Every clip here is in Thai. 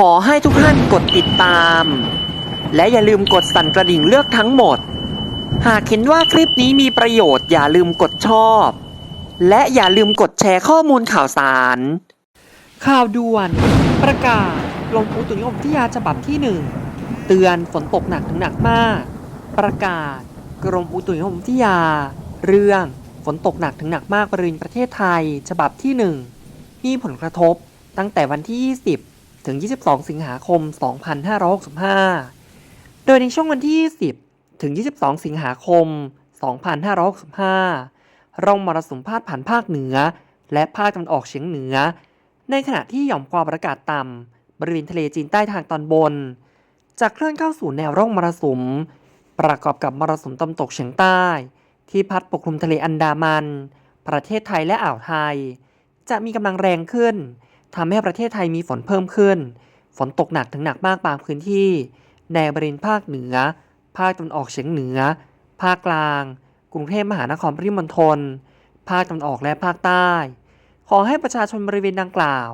ขอให้ทุกท่านกดติดตาม และอย่าลืมกดสั่นกระดิ่งเลือกทั้งหมด หากเห็นว่าคลิปนี้มีประโยชน์อย่าลืมกดชอบ และอย่าลืมกดแชร์ข้อมูลข่าวสาร ข่าวด่วน ประกาศกรมอุตุนิยมวิทยาฉบับที่หนึ่งเตือนฝนตกหนักถึงหนักมาก ประกาศกรมอุตุนิยมวิทยา เรื่องฝนตกหนักถึงหนักมากบริเวณประเทศไทย ฉบับที่หนึ่งมีผลกระทบตั้งแต่วันที่ 20 ถึง 22 สิงหาคม 2565 โดยในช่วงวันที่ 20 ถึง 22 สิงหาคม 2565 ร่องมรสุมพาดผ่านภาคเหนือ และภาคตะวันออกเฉียงเหนือ ในขณะที่หย่อมความกดอากาศต่ำบริเวณทะเลจีนใต้ทางตอนบน จะเคลื่อนเข้าสู่แนวร่องมรสุม ประกอบกับมรสุมตะวันตกเฉียงใต้ ที่พัดปกคลุมทะเลอันดามัน ประเทศไทยและอ่าวไทย จะมีกำลังแรงขึ้น ทำให้ประเทศไทยมีฝนเพิ่มขึ้น ฝนตกหนักถึงหนักมากบางพื้นที่ ในบริเวณภาคเหนือ ภาคตะวันออกเฉียงเหนือ ภาคกลาง กรุงเทพมหานครปริมณฑล ภาคตะวันออกและภาคใต้ ขอให้ประชาชนบริเวณดังกล่าว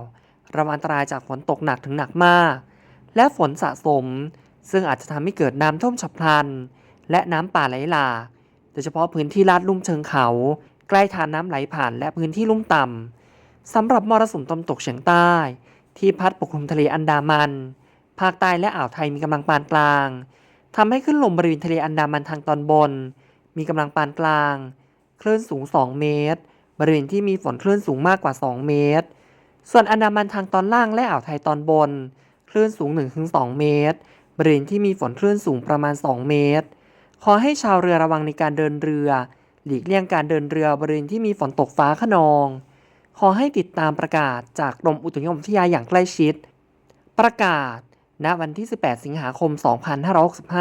ระวังอันตรายจากฝนตกหนักถึงหนักมาก และฝนสะสม ซึ่งอาจจะทำให้เกิดน้ำท่วมฉับพลัน และน้ำป่าไหลหลาก โดยเฉพาะพื้นที่ลาดลุ่มเชิงเขา ใกล้ทานน้ำไหลผ่านและพื้นที่ลุ่มต่ำ สำหรับมรสุมตะวันตกเฉียงใต้ ที่พัดปกคลุมทะเลอันดามัน ภาคใต้และอ่าวไทยมีกำลังปานกลางทำให้ขึ้นลมบริเวณทะเลอันดามันทางตอนบน มีกำลังปานกลาง คลื่นสูง 2 เมตร บริเวณที่มีฝนคลื่นสูงมากกว่า 2 เมตร ส่วนอันดามันทางตอนล่างและอ่าวไทยตอนบน คลื่นสูง 1-2 เมตร บริเวณที่มีฝนคลื่นสูงประมาณ 2 เมตร ขอให้ชาวเรือระวังในการเดินเรือ หลีกเลี่ยงการเดินเรือบริเวณที่มีฝนตกฟ้าขนอง ขอให้ติดตามประกาศจากกรมอุตุนิยมวิทยาอย่างใกล้ชิด ประกาศ ณ วันที่ 18 สิงหาคม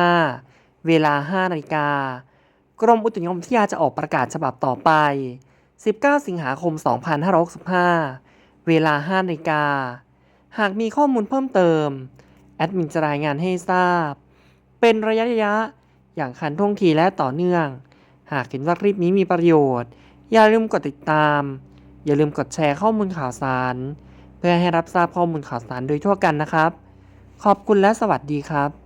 2565 เวลา 5 นาฬิกา กรมอุตุนิยมวิทยาจะออกประกาศฉบับต่อไป 19 สิงหาคม 2565 เวลา 5 นาฬิกา หากมีข้อมูลเพิ่มเติม แอดมินจะรายงานให้ทราบ เป็นระยะระยะๆอย่างคันท่วงทีและต่อเนื่อง หากเห็นว่าคลิปนี้มีประโยชน์ อย่าลืมกดติดตาม อย่าลืมกดแชร์ข้อมูลข่าวสาร เพื่อให้รับทราบข้อมูลข่าวสารโดยทั่วกันนะครับ ขอบคุณและสวัสดีครับ